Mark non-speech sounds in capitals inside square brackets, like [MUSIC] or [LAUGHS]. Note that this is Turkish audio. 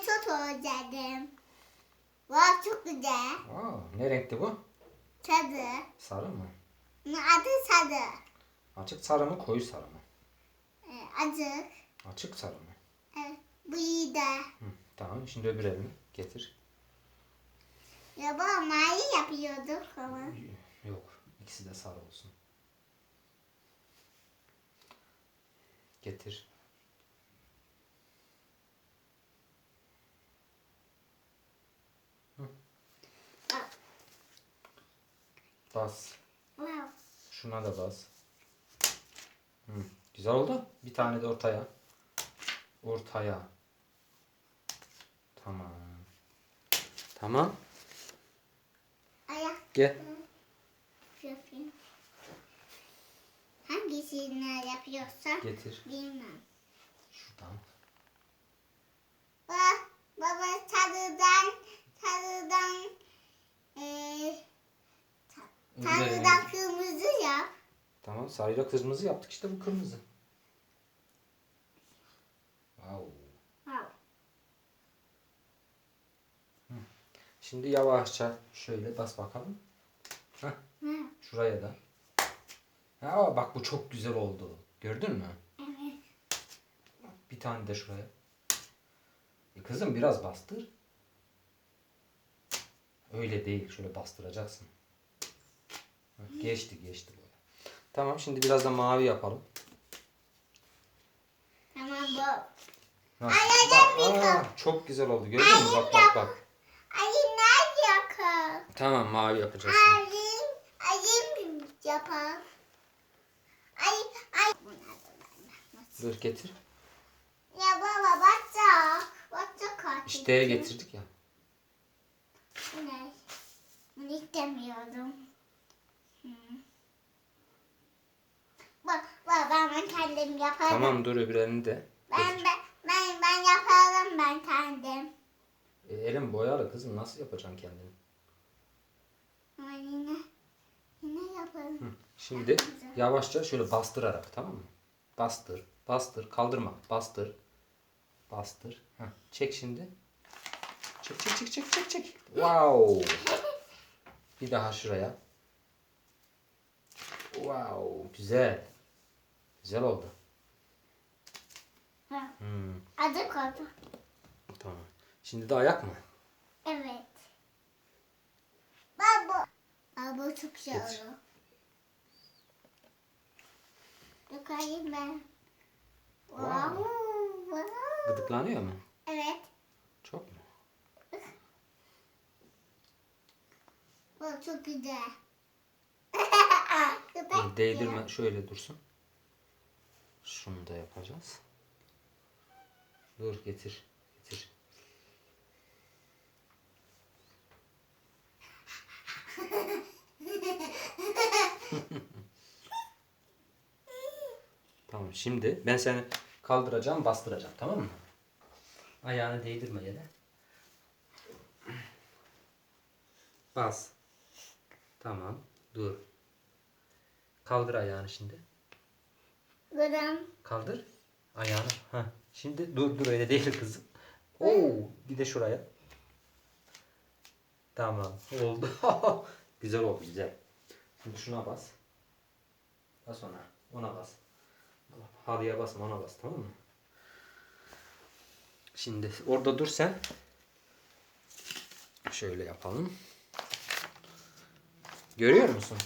de çok özledim. Vay çok güzel. Aa, ne renkti bu? Tadı. Sarı mı? Adı tadı. Açık sarı mı, koyu sarı mı? Ee, acık. Açık sarı mı? Evet, bu iyi de. Hı, tamam, şimdi öbür elini getir. Ya bu mavi yapıyorduk ama. Yok, ikisi de sarı olsun. Getir. Bas. Şuna da bas. Hı, güzel oldu. Bir tane de ortaya. Ortaya. Tamam. Tamam. Ayak Gel. yapayım. Hangisini yapıyorsa Getir. bilmem. Şuradan. Baba, baba tadıdan, eee Üzerine- tadıdan kırmızı yap. Tamam sarıyla kırmızı yaptık işte bu kırmızı. Wow. Wow. Şimdi yavaşça şöyle bas bakalım. Heh, Hı, şuraya da. Ha, bak bu çok güzel oldu. Gördün mü? Evet. Bir tane de şuraya. E kızım biraz bastır. Öyle değil. Şöyle bastıracaksın. Geçti geçti böyle. Tamam şimdi biraz da mavi yapalım. Tamam bu. Nasıl? Bak, aa, çok güzel oldu. Gördün mü? Bak bak bak. Ali ne yapar? Tamam mavi yapacağız. Ali, Ali yapar. Ay, ay. Dur getir. Ya baba batacak. Batacak artık. İşte getirdik ya. Bu ne? Bunu istemiyordum. Hı. Bak, bak ben, kendim yaparım. Tamam dur öbür elini de. Ben, ben, ben, ben yaparım ben kendim. E, elim boyalı kızım nasıl yapacaksın kendini? Ama yine, yine yaparım. Şimdi yavaşça şöyle bastırarak tamam mı? Bastır, bastır, kaldırma, bastır, bastır. Heh, çek şimdi. Çek, çek, çek, çek, çek, çek. Wow. [LAUGHS] Bir daha şuraya. Wow, güzel. Güzel oldu. Ha, Hmm, Adı koydu. tamam. Şimdi de ayak mı? Evet. Baba. Baba çok güzel Getir. oldu. Yukarıyım ben. Wow. Wow. Gıdıklanıyor mu? Evet. Çok mu? Bu çok güzel. [LAUGHS] Değdirme, şöyle dursun. Şunu da yapacağız. Dur getir, getir. Tamam şimdi ben seni kaldıracağım bastıracağım tamam mı? Ayağını değdirme yere. Bas. Tamam dur. Kaldır ayağını şimdi. Buram. Kaldır ayağını. Heh. Şimdi dur dur öyle değil kızım. Oo, bir de şuraya. Tamam oldu. [LAUGHS] güzel oldu güzel. Şimdi şuna bas. Bas ona. Ona bas. Halıya basma ona bas tamam mı? Şimdi orada dur sen. Şöyle yapalım. Görüyor musun?